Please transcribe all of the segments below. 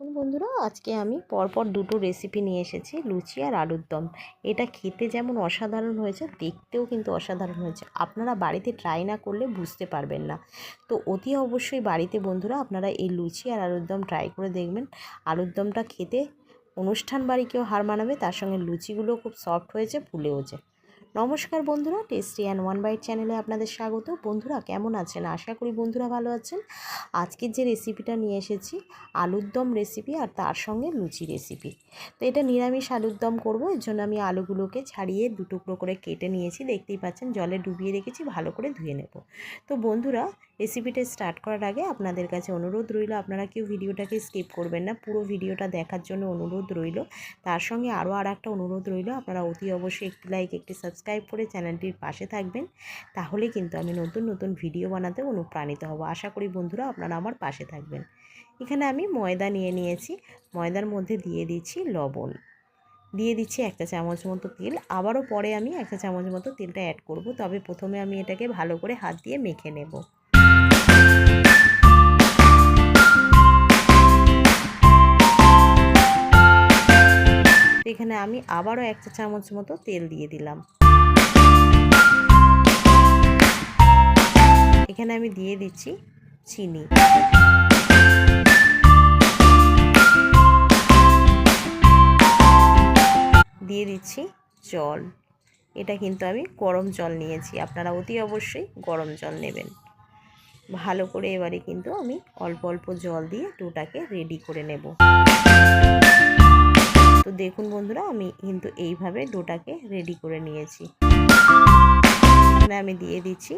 বন্ধুরা, আজকে আমি পরপর দুটো রেসিপি নিয়ে এসেছি, লুচি আর আলুর দম। এটা খেতে যেমন অসাধারণ হয়েছে, দেখতেও কিন্তু অসাধারণ হয়েছে। আপনারা বাড়িতে ট্রাই না করলে বুঝতে পারবেন না। তো অতি অবশ্যই বাড়িতে বন্ধুরা, আপনারা এই লুচি আর আলুর দম ট্রাই করে দেখবেন। আলুর দমটা খেতে অনুষ্ঠান বাড়ি কেউ হার মানাবে, তার সঙ্গে লুচিগুলো খুব সফট হয়েছে, ফুলেওছে। নমস্কার বন্ধুরা টেস্টি অ্যান্ড ওয়ান বাইট চ্যানেলে আপনাদের স্বাগত। বন্ধুরা, কেমন আছেন? আশা করি বন্ধুরা ভালো আছেন। আজকের যে রেসিপিটা নিয়ে এসেছি, আলুর দম রেসিপি আর তার সঙ্গে লুচি রেসিপি তো এটা নিরামিষ আলুর দম করব, এর জন্য আমি আলুগুলোকে ছাড়িয়ে দু টুকরো করে কেটে নিয়েছি। দেখতেই পাচ্ছেন, জলে ডুবিয়ে রেখেছি, ভালো করে ধুয়ে নেব। তো বন্ধুরা রেসিপিটা স্টার্ট করার আগে আপনাদের কাছে অনুরোধ রইল, আপনারা কেউ ভিডিওটাকে স্কিপ করবেন না, পুরো ভিডিওটা দেখার জন্য অনুরোধ রইল। তার সঙ্গে আরও আর একটা অনুরোধ রইল, আপনারা অতি অবশ্যই একটি লাইক, একটি সাবস্ক্রাইব করে চ্যানেলটির পাশে থাকবেন, তাহলে কিন্তু আমি নতুন নতুন ভিডিও বানাতে অনুপ্রাণিত হব। আশা করি বন্ধুরা আপনারা আমার পাশে থাকবেন। এখানে আমি ময়দা নিয়ে নিয়েছি, ময়দার মধ্যে দিয়ে দিচ্ছি লবণ। দিয়ে দিচ্ছি একটা চামচ মতো তেল, আবারও পরে আমি একটা চামচ মতো তেলটা অ্যাড করব, তবে প্রথমে আমি এটাকে ভালো করে হাত দিয়ে মেখে নেব। এখানে আমি আবারও একটা চামচ মতো তেল দিয়ে দিলাম। এখানে আমি দিয়ে দিচ্ছি চিনি। দিয়ে দিচ্ছি জল। এটা কিন্তু আমি গরম জল নিয়েছি। আপনারা অতি অবশ্যই গরম জল নেবেন। ভালো করে এবারে কিন্তু আমি অল্প অল্প জল দিয়ে ডোটাকে রেডি করে নেব। তো দেখুন বন্ধুরা, আমি কিন্তু এইভাবে ডোটাকে রেডি করে নিয়েছি। এখানে আমি দিয়ে দিচ্ছি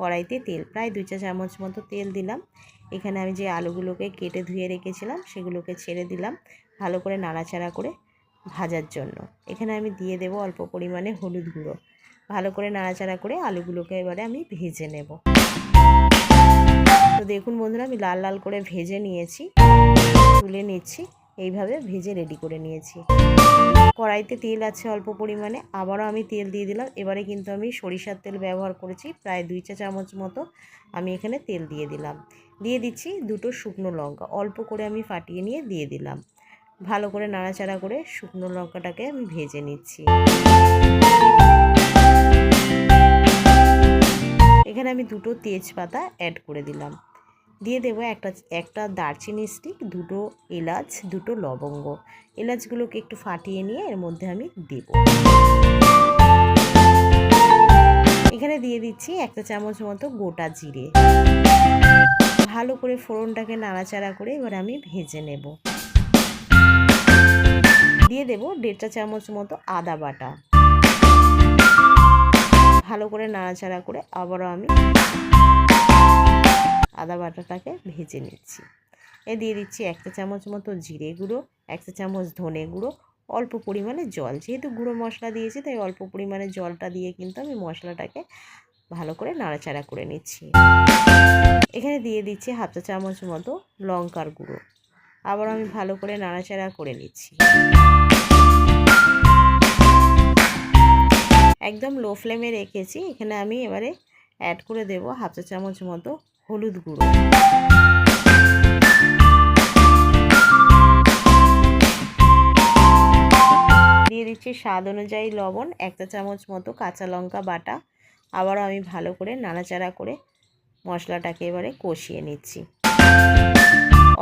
কড়াইতে তেল, প্রায় দু চা চামচ মতো তেল দিলাম। এখানে আমি যে আলুগুলোকে কেটে ধুয়ে রেখেছিলাম, সেগুলোকে ছেড়ে দিলাম ভালো করে নাড়াচাড়া করে ভাজার জন্য। এখানে আমি দিয়ে দেব অল্প পরিমাণে হলুদ গুঁড়ো। ভালো করে নাড়াচাড়া করে আলুগুলোকে এবারে আমি ভেজে নেব। তো দেখুন বন্ধুরা, আমি লাল লাল করে ভেজে নিয়েছি। তুলে নিচ্ছি। এইভাবে ভেজে রেডি করে নিয়েছি। কড়াইতে তেল আছে অল্প পরিমাণে, আবারও আমি তেল দিয়ে দিলাম। এবারে কিন্তু আমি সরিষার তেল ব্যবহার করেছি, প্রায় দুই চা চামচ মতো আমি এখানে তেল দিয়ে দিলাম। দিয়ে দিচ্ছি দুটো শুকনো লঙ্কা, অল্প করে আমি ফাটিয়ে নিয়ে দিয়ে দিলাম। ভালো করে নাড়াচাড়া করে শুকনো লঙ্কাটাকে আমি ভেজে নিচ্ছি। এখানে আমি দুটো তেজপাতা অ্যাড করে দিলাম। দিয়ে দেবো একটা একটা দারচিনি স্টিক দুটো এলাচ, দুটো লবঙ্গ। এলাচগুলোকে একটু ফাটিয়ে নিয়ে এর মধ্যে আমি দেব। এখানে দিয়ে দিচ্ছি একটা চামচ মতো গোটা জিরে। ভালো করে ফোড়নটাকে নাড়াচাড়া করে এবার আমি ভেজে নেব। দিয়ে দেব দেড়টা চামচ মতো আদা বাটা। ভালো করে নাড়াচাড়া করে আবারও আমি আদা বাটাটাকে ভেজে নিচ্ছি। এ দিয়ে দিচ্ছি একটা চামচ মতো জিরে গুঁড়ো একটা চামচ ধনে গুঁড়ো, অল্প পরিমাণে জল। যেহেতু গুঁড়ো মশলা দিয়েছি, তাই অল্প পরিমাণে জলটা দিয়ে কিন্তু আমি মশলাটাকে ভালো করে নাড়াচাড়া করে নিচ্ছি। এখানে দিয়ে দিচ্ছি হাফ চা চামচ মতো লঙ্কার গুঁড়ো। আবার আমি ভালো করে নাড়াচাড়া করে নিচ্ছি। একদম লো ফ্লেমে রেখেছি। এখানে আমি এবারে অ্যাড করে দেব হাফ চা চামচ মতো হলুদ গুঁড়ো। দিয়ে দিচ্ছি স্বাদ অনুযায়ী লবণ, একটা চামচ মতো কাঁচা লঙ্কা বাটা। আবারও আমি ভালো করে নাড়াচাড়া করে মশলাটাকে এবারে কষিয়ে নিচ্ছি।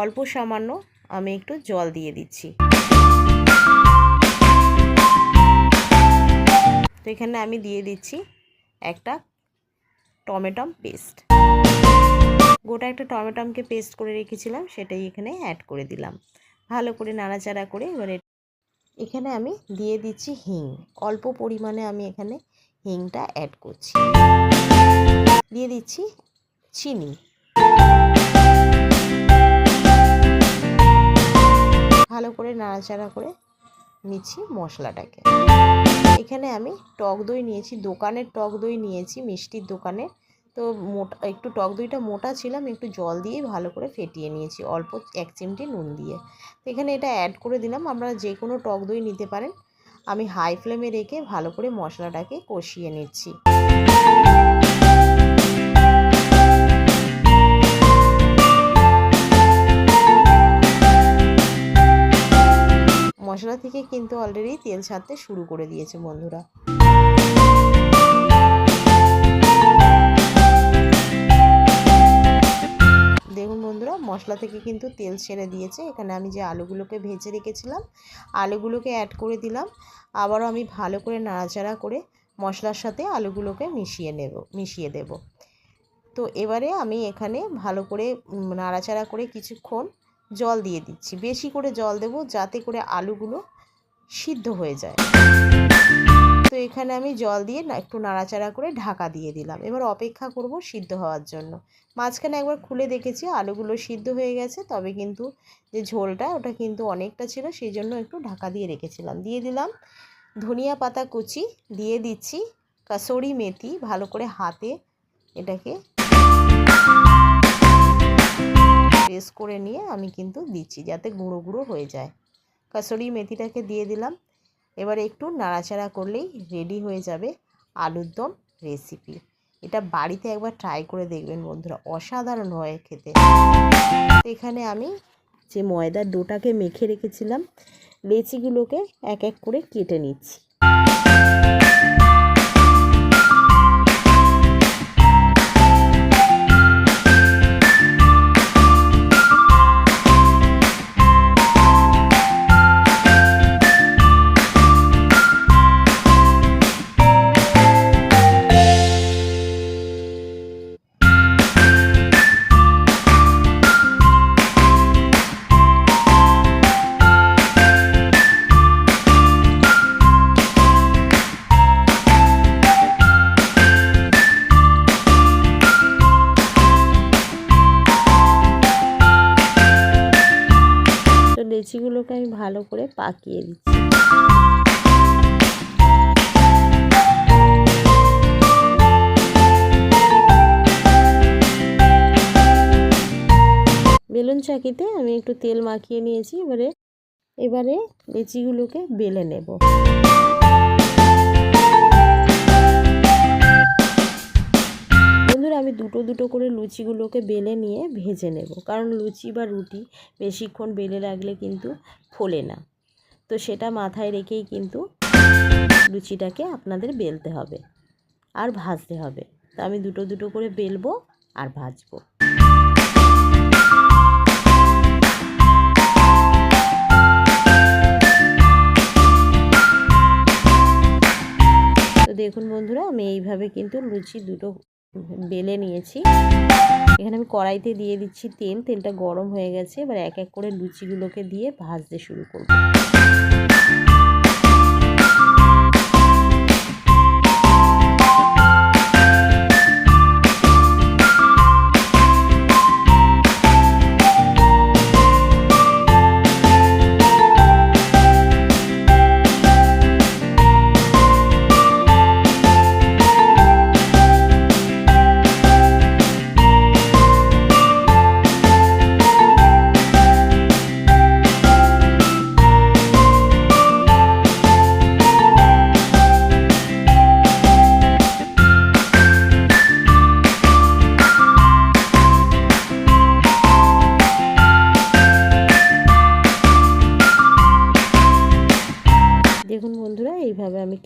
অল্প সামান্য আমি একটু জল দিয়ে দিচ্ছি। তো এখানে আমি দিয়ে দিচ্ছি একটা টমেটম পেস্ট। গোটা একটা টমেটমকে পেস্ট করে রেখেছিলাম, সেটাই এখানে অ্যাড করে দিলাম। ভালো করে নাড়াচাড়া করে এবারে এখানে আমি দিয়ে দিচ্ছি হিং। অল্প পরিমাণে আমি এখানে হিংটা অ্যাড করছি। দিয়ে দিচ্ছি চিনি। ভালো করে নাড়াচাড়া করে নিচ্ছি মশলাটাকে। এখানে আমি টক দই নিয়েছি, দোকানের টক দই নিয়েছি, মিষ্টির দোকানে তো মোটা, একটু টক দইটা মোটা ছিলাম, একটু জল দিয়ে ভালো করে ফেটিয়ে নিয়েছি, অল্প এক চিমটি নুন দিয়ে। তো এখানে এটা অ্যাড করে দিলাম, আপনারা যে কোনো টক দই নিতে পারেন। আমি হাই ফ্লেমে রেখে ভালো করে মশলাটাকে কষিয়ে নিচ্ছি। মশলা থেকে কিন্তু অলরেডি তেল ছাড়তে শুরু করে দিয়েছে বন্ধুরা। দেখুন বন্ধুরা, মশলা থেকে কিন্তু তেল ছেড়ে দিয়েছে। এখানে আমি যে আলুগুলোকে ভেজে রেখেছিলাম, আলুগুলোকে অ্যাড করে দিলাম। আবারও আমি ভালো করে নাড়াচাড়া করে মশলার সাথে আলুগুলোকে মিশিয়ে নেব, মিশিয়ে দেব। তো এবারে আমি এখানে ভালো করে নাড়াচাড়া করে কিছুক্ষণ জল দিয়ে দিচ্ছি। বেশি করে জল দেব যাতে করে আলুগুলো সিদ্ধ হয়ে যায়। তো এখানে আমি জল দিয়ে একটু নাড়াচাড়া করে ঢাকা দিয়ে দিলাম। এবার অপেক্ষা করব সিদ্ধ হওয়ার জন্য। মাঝখানে একবার খুলে দেখেছি আলুগুলো সিদ্ধ হয়ে গেছে, তবে কিন্তু যে ঝোলটা ওটা কিন্তু অনেকটা ছিল সেই জন্য একটু ঢাকা দিয়ে রেখেছিলাম। দিয়ে দিলাম ধনিয়া পাতা কুচি, দিয়ে দিচ্ছি কাসরি মেথি, ভালো করে হাতে এটাকে প্রেস করে নিয়ে আমি কিন্তু দিচ্ছি, যাতে গুঁড়ো গুঁড়ো হয়ে যায়। কাসরি মেথিটাকে দিয়ে দিলাম। এবার একটু নাড়াচাড়া করলেই রেডি হয়ে যাবে আলুর দম রেসিপি এটা বাড়িতে একবার ট্রাই করে দেখবেন বন্ধুরা, অসাধারণ হয় খেতে। এখানে আমি যে ময়দার ডোটাকে মেখে রেখেছিলাম, লেচিগুলোকে এক এক করে কেটে নিচ্ছি। লেচিগুলোকে আমি ভালো করে পাকিয়ে দিচ্ছি। বেলুন চাকিতে আমি একটু তেল মাখিয়ে নিয়েছি, এবারে এবারে লিচিগুলোকে বেলে নেব। বন্ধুরা, আমি দুটো দুটো করে লুচিগুলোকে বেলে নিয়ে ভেজে নেব। কারণ লুচি বা রুটি বেশিক্ষণ বেলে রাখলে কিন্তু ফোলে না। তো সেটা মাথায় রেখেই কিন্তু লুচিটাকে আপনাদের বেলতে হবে আর ভাজতে হবে। তো আমি দুটো দুটো করে বেলবো আর ভাজবো। দেখুন বন্ধুরা, আমি এইভাবে কিন্তু লুচি দুটো বেলে নিয়েছি। এখানে আমি কড়াইতে দিয়ে দিচ্ছি তেল। তেলটা গরম হয়ে গেছে। এবার এক এক করে লুচিগুলোকে দিয়ে ভাজতে শুরু করব।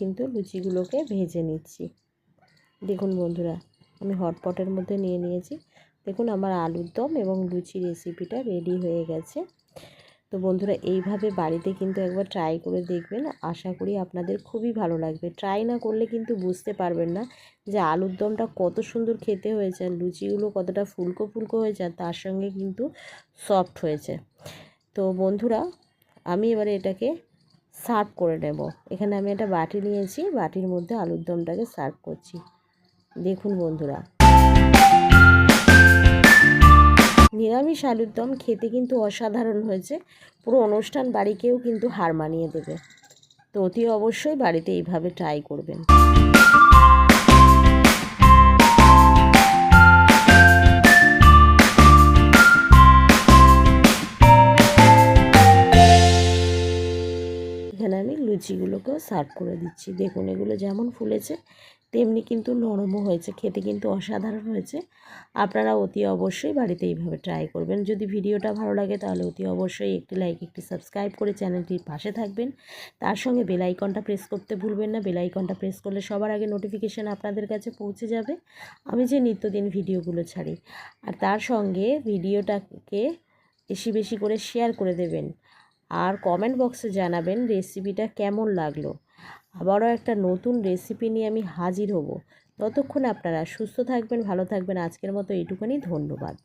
কিন্তু লুচিগুলোকে ভেজে নিচ্ছি। দেখুন বন্ধুরা, আমি হটপটের মধ্যে নিয়ে নিয়েছি। দেখুন আমার আলুর দম এবং লুচি রেসিপিটা রেডি হয়ে গেছে। তো বন্ধুরা, এইভাবে বাড়িতে কিন্তু একবার ট্রাই করে দেখবেন। আশা করি আপনাদের খুবই ভালো লাগবে। ট্রাই না করলে কিন্তু বুঝতে পারবেন না যে আলুর দমটা কত সুন্দর খেতে হয়েছে আর লুচিগুলো কতটা ফুলকো ফুলকো হয়েছে আর তার সঙ্গে কিন্তু সফট হয়েছে। তো বন্ধুরা, আমি এবারে এটাকে সার্ভ করে নেব। এখানে আমি একটা বাটি নিয়েছি, বাটির মধ্যে আলুর দমটাকে সার্ভ করছি। দেখুন বন্ধুরা। নিরামিষ আলুর দম খেতে কিন্তু অসাধারণ হয়েছে। পুরো অনুষ্ঠান বাড়িকেও কিন্তু হার মানিয়ে দেবে। তো অতি অবশ্যই বাড়িতে এইভাবে ট্রাই করবেন। সার্ভ করে দিচ্ছি। দেখুন, এগুলো যেমন ফুলেছে, তেমনি কিন্তু নরমও হয়েছে, খেতে কিন্তু অসাধারণ হয়েছে। আপনারা অতি অবশ্যই বাড়িতে এইভাবে ট্রাই করবেন। যদি ভিডিওটা ভালো লাগে, তাহলে অতি অবশ্যই একটি লাইক একটি সাবস্ক্রাইব করে চ্যানেলটির পাশে থাকবেন। তার সঙ্গে বেল আইকনটা প্রেস করতে ভুলবেন না। বেলাইকনটা প্রেস করলে সবার আগে নোটিফিকেশান আপনাদের কাছে পৌঁছে যাবে। আমি যে নিত্যদিন ভিডিওগুলো ছাড়ি, আর তার সঙ্গে ভিডিওটাকে বেশি বেশি করে শেয়ার করে দেবেন। আর কমেন্ট বক্সে জানাবেন রেসিপিটা কেমন লাগল। আবারও একটা নতুন রেসিপি নিয়ে আমি হাজির হব। ততক্ষণ আপনারা সুস্থ থাকবেন, ভালো থাকবেন। আজকের মতো এইটুকুনি, ধন্যবাদ।